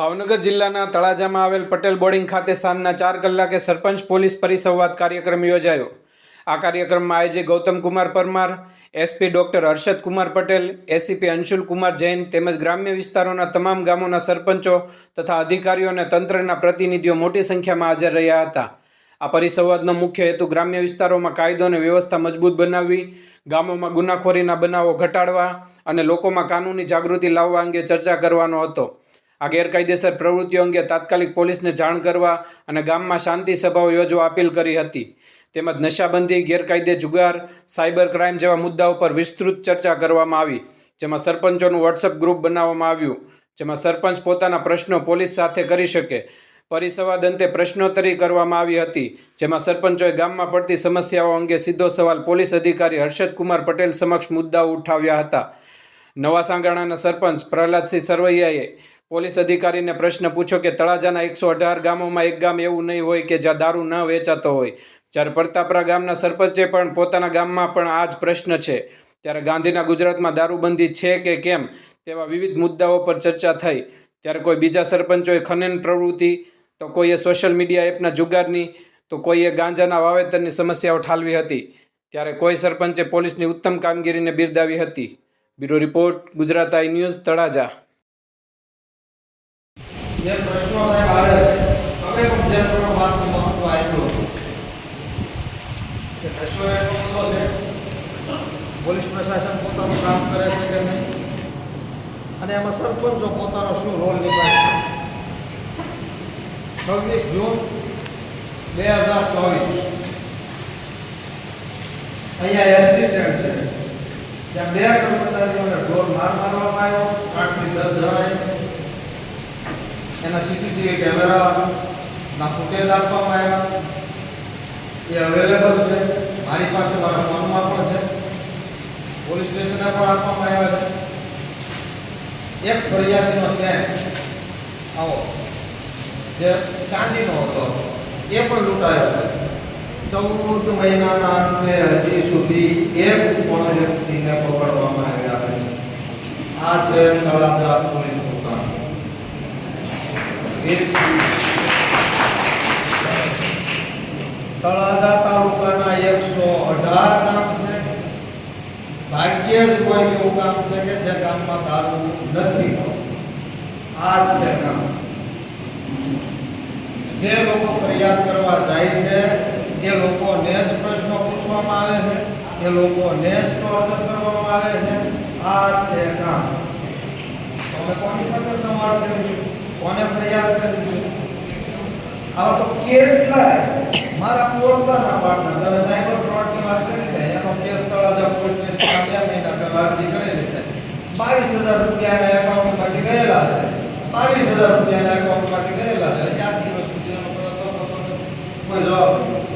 ભાવનગર જિલ્લાના તળાજામાં આવેલ પટેલ બોર્ડિંગ ખાતે સાંજના ચાર કલાકે સરપંચ પોલીસ પરિસંવાદ કાર્યક્રમ યોજાયો. આ કાર્યક્રમમાં IG Gautam Kumar Parmar, SP doctor Harshad Kumar Patel, ACP Anshul Kumar Jain તેમજ ગ્રામ્ય વિસ્તારોના તમામ ગામોના સરપંચો તથા અધિકારીઓ અને તંત્રના પ્રતિનિધિઓ મોટી સંખ્યામાં હાજર રહ્યા હતા. આ પરિસંવાદનો મુખ્ય હેતુ ગ્રામ્ય વિસ્તારોમાં કાયદો અને વ્યવસ્થા મજબૂત બનાવવી, ગામોમાં ગુનાખોરીના બનાવો ઘટાડવા અને લોકોમાં કાનૂની જાગૃતિ લાવવા અંગે ચર્ચા કરવાનો હતો. આ ગેરકાયદેસર પ્રવૃત્તિઓ અંગે તાત્કાલિક પોલીસને જાણ કરવા અને ગામમાં શાંતિ સભાઓ યોજવા અપીલ કરી હતી. તેમજ નશાબંધી, ગેરકાયદે જુગાર, સાયબર ક્રાઇમ જેવા મુદ્દાઓ પર વિસ્તૃત ચર્ચા કરવામાં આવી, જેમાં સરપંચોનું વોટ્સઅપ ગ્રુપ બનાવવામાં આવ્યું, જેમાં સરપંચ પોતાના પ્રશ્નો પોલીસ સાથે કરી શકે. પરિસંવાદ અંતે પ્રશ્નોત્તરી કરવામાં આવી હતી, જેમાં સરપંચોએ ગામમાં પડતી સમસ્યાઓ અંગે સીધો સવાલ પોલીસ અધિકારી હર્ષદ કુમાર પટેલ સમક્ષ મુદ્દાઓ ઉઠાવ્યા હતા. નવા સાંગાણાના સરપંચ પ્રહલાદસિંહ સરવૈયાએ પોલીસ અધિકારીને પ્રશ્ન પૂછ્યો કે તળાજાના એકસો અઢાર ગામોમાં એક ગામ એવું નહીં હોય કે જ્યાં દારૂ ન વેચાતો હોય. જ્યારે પ્રતાપરા ગામના સરપંચે પણ પોતાના ગામમાં પણ આ જ પ્રશ્ન છે. ત્યારે ગાંધીના ગુજરાતમાં દારૂબંધી છે કે કેમ તેવા વિવિધ મુદ્દાઓ પર ચર્ચા થઈ. ત્યારે કોઈ બીજા સરપંચોએ ખનન પ્રવૃત્તિ, તો કોઈએ સોશિયલ મીડિયા એપના જુગારની, તો કોઈએ ગાંજાના વાવેતરની સમસ્યાઓ ઠાલવી હતી. ત્યારે કોઈ સરપંચે પોલીસની ઉત્તમ કામગીરીને બિરદાવી હતી. Bureau report, Gujarat I news, Talaja. જે પ્રશ્નો સાહેબ આવે તમે પણ જે પ્રમાણે વાતનું મહત્વ આપ્યું કે પ્રશ્નો એટલો બધો છે પોલીસ પ્રશાસન પોતાનું કામ કરે છે કે નહીં અને એમાં સરપંચો પોતાનો શું રોલ નિભાવે છે છવ્વીસ જૂન બે હજાર ચોવીસ અહીંયા એસટી સ્ટેન્ડ છે. ત્યાં બે કર્મચારીઓને ઢોર માર મારવામાં આવ્યો, આઠથી દસ જણાએ. એના સીસીટીવી કેમેરાના ફૂટેજ આપવામાં આવ્યા. એ અવેલેબલ છે. મારી પાસે મારા ફોનમાં પણ છે. પોલીસ સ્ટેશને પણ આપવામાં આવ્યા છે. એક ફરિયાદીનો ચેન આવો, જે ચાંદીનો હતો, એ પણ લૂંટાયો છે. ચૌદ મહિનાના અંતે હજી સુધી એક પણ વ્યક્તિને પકડવામાં આવ્યા છે આ છે તળાજા પોલીસનું કામ તળાજા તાલુકાના એકસો અઢાર ગામ છે. ભાગ્યે જ કોઈ એવું ગામ છે કે જે ગામમાં દારૂ નથી આ છે ગામ. જે લોકો ફરિયાદ કરવા જાય છે, એ લોકોને જ પ્રશ્નો પૂછવામાં આવે છે, એ લોકોને જ ટોર્ચર કરવામાં આવે છે. આ છે ગામ. તમે કોની સાથે સંવાદ કરીશું કોને ફરિયાદ કરીશું આવા તો કેટલાય મારા પોતાના પાર્ટનર તમે સાયબર ફ્રોડની વાત કરી ને એનો કેસ તળાજા પોલીસ સ્ટેશનમાં બે મહિના પહેલા અરજી કરેલી છે. બાવીસ હજાર રૂપિયાના એકાઉન્ટમાંથી ગયેલા છે. બાવીસ હજાર રૂપિયાના એકાઉન્ટમાંથી ગયેલા છે. ચાર દિવસ સુધી કોઈ જવાબ નથી.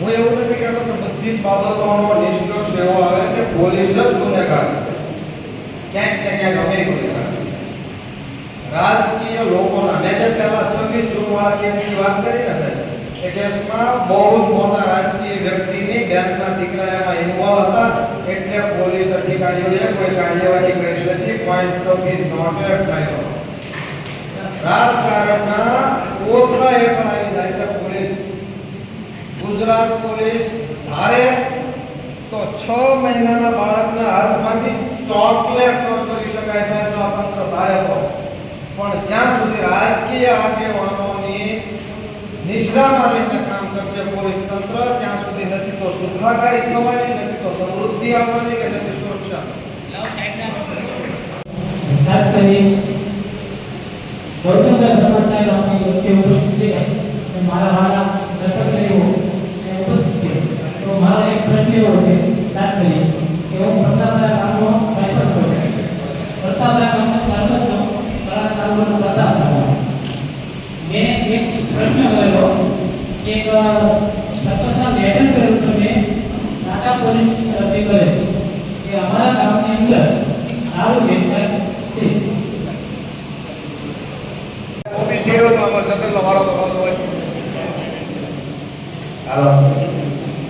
હું એવું નથી કહેતો કે બધી જ બાબતોનો નિષ્કર્ષ એવો આવે કે પોલીસ જ ગુનેગાર છે ક્યાંક ને ક્યાંક અમે ગુનેગાર છીએ. રાજકીય લોકોના મેં જે પહેલા છવ્વીસ જૂન વાળા કેસની વાત કરી ને સાહેબ, એ કેસમાં બહુ જ મોટા રાજકીય વ્યક્તિની બેંકના દીકરા એમાં ઇન્વોલ્વ હતા એટલે પોલીસ અધિકારીઓએ કોઈ કાર્યવાહી કરી નથી point of is not at કર્યો રાજકારણના કોથળા હેઠળ આવી જાય છે પોલીસ ગુજરાત પોલીસ ધારે તો છ મહિનાના બાળકના હાથમાંથી ચોકલેટ નો કરી શકાય સાહેબ નો તંત્ર ધારે તો પણ જ્યાં સુધી રાજકીય આગેવાનોની નિશ્રામાં કામ કરશે પોલીસ તંત્ર ત્યાં સુધી નથી તો સુખાકારી થવાની નથી તો સમૃદ્ધિ આવવાની કે નથી સુરક્ષા. ખાસ કરી ગૌતમભાઈ ભગવાન સાહેબ આપણી વચ્ચે ઉપસ્થિત છે. મારા વાળા દર્શકશ્રીઓ એ ઉપસ્થિત છે તો મારો એક છે? ખાસ કરી કે હું પ્રતાપરા ગામનો સરપંચ છું પ્રતાપરા ગામનો સરપંચ છું કળા તાલુકાનો પ્રતાપ મેં એક પ્રશ્ન કરેલો એક સરપંચના નિવેદન કર્યું હતું મેં. ટાટા પોલીસ તરફથી કરે. કે અમારા ગામની અંદર સારો વેચાય છે. ઓબીસી નો અમાર જનરલ અમારો તો હોય. હાલો.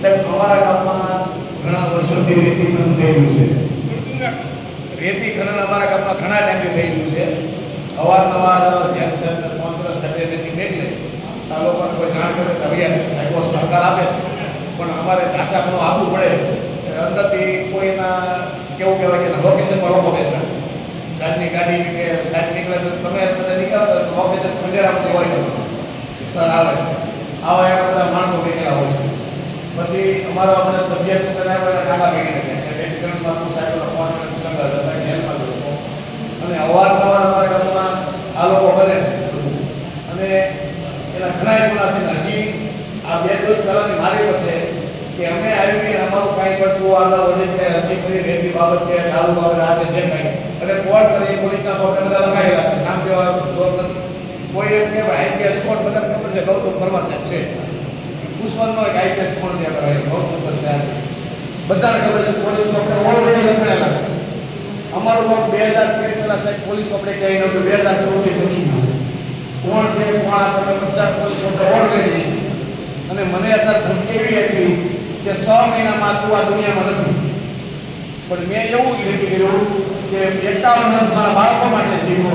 સાહેબ અમારા ગામમાં ઘણા વર્ષોથી રેતી ખનન થયેલું છે. રેતી ખનન અમારા ગામમાં ઘણા ટાઈમે થયેલું છે. અવારનવાર જેમ સાહેબ સ્પોન્સર સાહેબે રેતી મેળવે આ લોકોને કોઈ જાણ કરે અભિયાન સાહેબો સરકાર આપે છે. પણ અમારે ટાટા આવવું પડે. અંદરથી કોઈના કેવું કહેવાય કે લોકેશનમાં લોકો બેસે સાહેબની ગાડી કે સાહેબ નીકળે તો તમે બધા નીકળો તો લોકેશન ખંડેરામાંથી હોય સર આવે છે. આવા એવા બધા માણસો બેઠેલા હોય છે. પછી અમારો અમને સબ્જેક્ટ સૂચન આવ્યો ટાકા ભેગી નાખ્યા. કે જેથી કરીને મારું સાહેબનો ફોન કરે સંઘર્ષ હતા, જેલમાં લોકો અને અવારનવાર અમારા ગામમાં આ લોકો બને છે. અને એના ઘણા એમના છે. હજી આ બે દિવસ પહેલાંની મારી છે કે અમે આવી અમારું કાંઈ કરતું આગળ વધે છે હજી કોઈ રેતી બાબત કે ચાલુ બાબત આ તે જે કાંઈ. અને કોર્ટ કરી, પોલીસના સોફ્ટવેર બધા લખાયેલા છે? નામ જેવા કોઈ એમ કે આઈપીએસ કોર્ટ બધા ખબર છે? ગૌતમ પરમાર સાહેબ છે. પુષ્પનનો એક આઈપીએસ કોણ છે આપણે બહુ સર છે બધાને ખબર છે, પોલીસ સોફ્ટવેર ઓલરેડી લખાયેલા છે. અમારું પણ બે હજાર તેર પહેલા સાહેબ, પોલીસ આપણે કહી નહોતું બે હજાર ચૌદની સદીમાં કોણ છે, કોણ આપણે બધા પોલીસ સોફ્ટવેર ઓલરેડી છે. અને મને અત્યારે ધમકી એવી હતી કે છ મહિનામાં તું આ દુનિયામાં નથી. પણ મેં એવું નક્કી કર્યું કે એકાવન વર્ષ મારા બાળકો માટે જીવો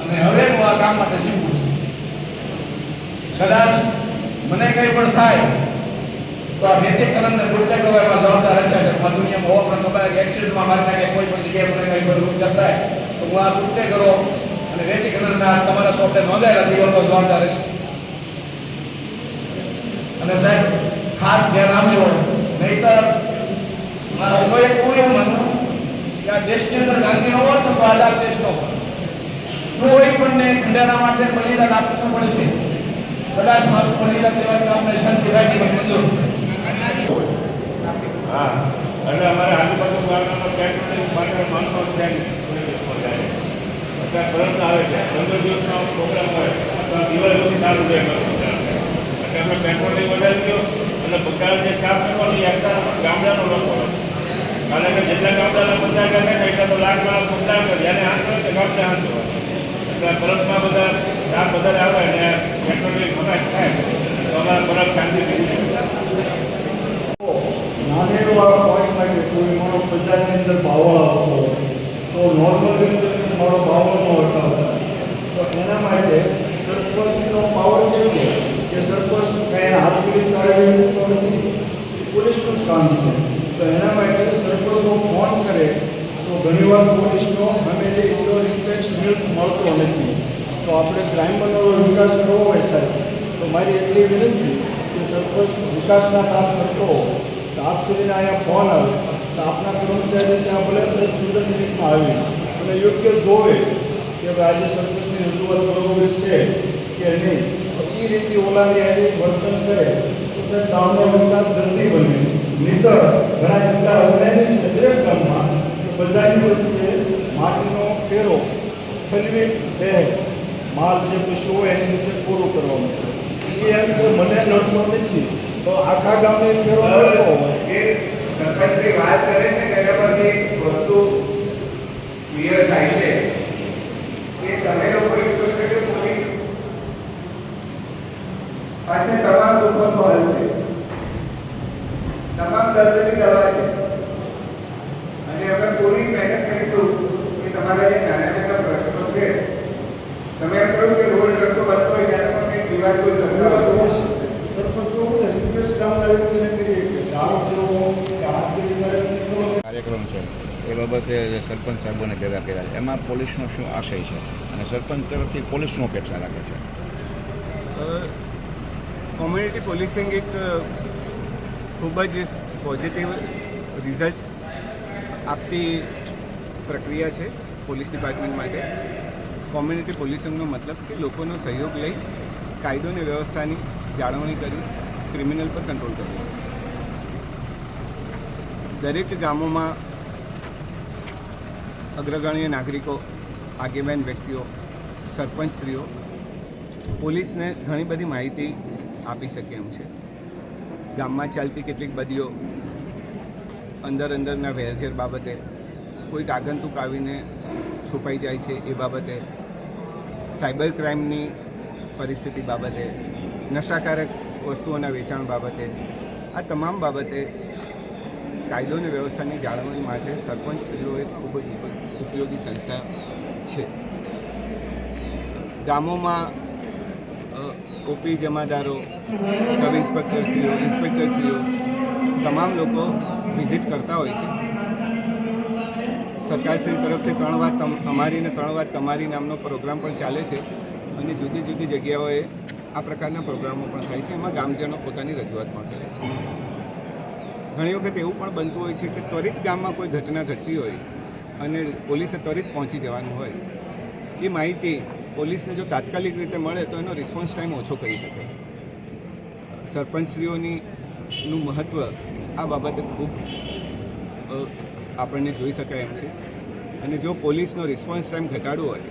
અને હવે હું આ કામ માટે જીવું છું. કદાચ મને કંઈ પણ થાય, તો આ વ્યક્તિકરણને પૂર્ણ કરવામાં જવાબદાર હશે કે આ દુનિયામાં હોવા પણ તમારે એક્સિડન્ટમાં મારી નાખે, કોઈ પણ જગ્યાએ મને કંઈ પણ જતા થાય તો હું આ પૂર્ણ કરો અને વ્યક્તિકરણના તમારા સોફ્ટવેર નોંધાયેલા દિવસો જવાબદાર હશે અને સાહેબ, ખાસ ધ્યાન આપજો, નહીતર મારા કોઈ પૂરો માનવું કે આ દેશની અંદર ગાંધી ન હોત તો આઝાદ દેશ ન હોત કોઈ પણને ખંડારા માટે બલિદાન આપવું પડશે. કદાચ મારું પરિણામ દેવા કે આપણે શાંતિ રાખી મંજૂર હા એટલે અમારે આજુબાજુ ગામડામાં પેટ્રોલિંગ માટે માણસો છે અત્યારે કરંટ આવે છે. પંદર દિવસનો પ્રોગ્રામ હોય, તો દિવાળી સુધી સારું રહે એટલે અમે પેટ્રોલિંગ વધારી ગયો અને બગાડ જે કામ કરવાનું એકતા ગામડાનો લોકો કારણ કે જેટલા ગામડાના પચાસ ને એટલા તો લાખ માણસ પચાસ જેને કરે તે હાથ જોવા એટલે કરંટમાં બધા કામ બધા આવે અને પેટ્રોલિંગ ઘણા થાય, તો અમારે બરફ શાંતિ થઈ જાય. નાને એવા પોઈન્ટ માટે કોઈ મારો બજારની અંદર ભાવો આવતો તો નોર્મલી અંદર મારો ભાવળ ન હટાવતા. તો એના માટે સરપંચનો પાવર કેવો કે સરપંચ કાંઈ હાથ પીડી કાર્યવાહી તો નથી? પોલીસનું જ કામ છે. તો એના માટે સરપંચનો ફોન કરે, તો ઘણીવાર પોલીસનો અમે એટલો રિફ્લેક્સ મિલ્ક મળતો નથી. તો આપણે ગ્રામ્યનો વિકાસ કરવો હોય સાહેબ, તો મારી એટલી વિનંતી કે સરપંચ વિકાસના કામ કરતો હોય, તો આપ સુધીને અહીંયા ફોન આવે, તો આપના કર્મચારી ત્યાં ભલે દસ પંદર મિનિટમાં આવી, અને યોગ્ય જોવે કે ભાઈ આજે સરપંચની રજૂઆત બરોબર છે કે નહીં, તો એ રીતે ઓલાની આજે વર્તન કરે, તો સાહેબ ગામનો વિકાસ જલ્દી બને. નહીતર ઘણા એટલા અવેરનેસ છે દરેક ગામમાં કે બજારની વચ્ચે માટીનો ફેરો ફલવી બે માલ જે પશુ હોય એની નીચે પૂરું કરવાનું એ એમ કે મને નડતો નથી. તો આખા ગામને ફેરો નડતો હોય એ સરપંચશ્રી વાત કરે છે કે એના પરથી એક વસ્તુ ક્લિયર થાય છે. કે તમે લોકો ઈચ્છો છો કે પોલીસ પાસે તમામ દુઃખોનો હલ છે તમામ દર્દની દવા છે. અને અમે પૂરી મહેનત કરીશું કે તમારા જે નાના નાના પ્રશ્નો છે તમે એમ કહ્યું કે રોડ રસ્તો બનતો હોય ત્યારે પણ કંઈક વિવાદ કોઈ બરાબર ધંધો તો સરપંચ તો શું છે રિક્વેસ્ટ ગામના વ્યક્તિને કરીએ કે દારૂ પીવો કે હાથ પીડી કરે કાર્યક્રમ છે એ બાબતે જે સરપંચ સાહેબોને ભેગા કર્યા છે. એમાં પોલીસનો શું આશય છે? અને સરપંચ તરફથી પોલીસનો અપેક્ષા રાખે છે? કોમ્યુનિટી પોલીસિંગ એક ખૂબ જ પોઝિટિવ રિઝલ્ટ આપતી પ્રક્રિયા છે પોલીસ ડિપાર્ટમેન્ટ માટે. કોમ્યુનિટી પોલીસિંગનો મતલબ કે લોકોનો સહયોગ લઈ કાયદો અને વ્યવસ્થાની જાળવણી કરી ક્રિમિનલ પર કંટ્રોલ કરવો દરેક ગામોમાં અગ્રગણ્ય નાગરિકો, આગેવાન વ્યક્તિઓ સરપંચશ્રીઓ પોલીસને ઘણી બધી માહિતી આપી શકે એમ છે. ગામમાં ચાલતી કેટલીક બદીઓ અંદર અંદરના વેરઝેર બાબતે, કોઈક આગંતુક આવીને છુપાઈ જાય છે એ બાબતે, સાયબર ક્રાઇમની પરિસ્થિતિ બાબતે, નશાકારક વસ્તુઓના વેચાણ બાબતે, આ તમામ બાબતે કાયદો અને વ્યવસ્થાની જાળવણી માટે સરપંચશ્રીઓએ ખૂબ જ ઉપયોગી સંસ્થા છે. ગામોમાં ઓપી જમાદારો, સબ ઇન્સ્પેક્ટરશ્રીઓ ઇન્સ્પેક્ટરશ્રીઓ તમામ લોકો વિઝિટ કરતા હોય છે. સરકારશ્રી તરફથી ત્રણ વાત અમારી ને ત્રણ વાત તમારી નામનો પ્રોગ્રામ પણ ચાલે છે અને જુદી જુદી જગ્યાઓએ આ પ્રકારના પ્રોગ્રામો પણ થાય છે. એમાં ગામજનો પોતાની રજૂઆત પણ કરે છે. ઘણી વખત એવું પણ બનતું હોય છે કે ત્વરિત ગામમાં કોઈ ઘટના ઘટતી હોય અને પોલીસે ત્વરિત પહોંચી જવાનું હોય, એ માહિતી પોલીસને જો તાત્કાલિક રીતે મળે તો એનો રિસ્પોન્સ ટાઈમ ઓછો કરી શકે. સરપંચશ્રીઓની નું મહત્ત્વ આ બાબતે ખૂબ આપણને જોઈ શકાય એમ છે. અને જો પોલીસનો રિસ્પોન્સ ટાઈમ ઘટાડવો હોય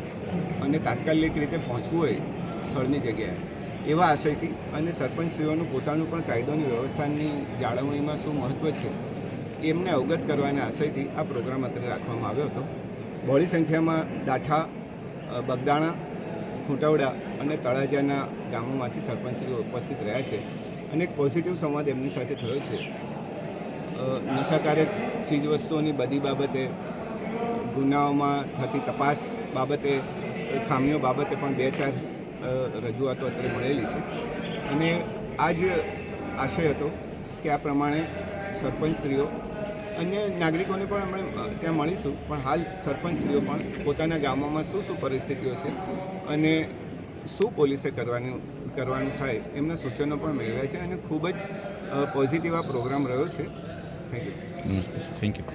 અને તાત્કાલિક રીતે પહોંચવું હોય સ્થળની જગ્યાએ એવા આશયથી અને સરપંચશ્રીઓનું પોતાનું પણ કાયદોની વ્યવસ્થાની જાળવણીમાં શું મહત્ત્વ છે, એમને અવગત કરવાના આશયથી આ પ્રોગ્રામ અત્રે રાખવામાં આવ્યો હતો. બહોળી સંખ્યામાં દાઠા બગદાણા, ખૂંટવડા અને તળાજાના ગામોમાંથી સરપંચશ્રીઓ ઉપસ્થિત રહ્યા છે અને એક પોઝિટિવ સંવાદ એમની સાથે થયો છે. નશાકારક ચીજવસ્તુઓની બધી બાબતે, ગુનાઓમાં થતી તપાસ બાબતે, ખામીઓ બાબતે પણ બે ચાર રજૂઆતો અત્યારે મળેલી છે. અને આ જ આશય હતો કે આ પ્રમાણે સરપંચશ્રીઓ અન્ય નાગરિકોને પણ અમે ત્યાં મળીશું. પણ હાલ સરપંચશ્રીઓ પણ પોતાના ગામોમાં શું શું પરિસ્થિતિઓ છે અને શું પોલીસે કરવાનું કરવાનું થાય એમના સૂચનો પણ મેળવ્યા છે અને ખૂબ જ પોઝિટિવ આ પ્રોગ્રામ રહ્યો છે. Thank you. Thank you.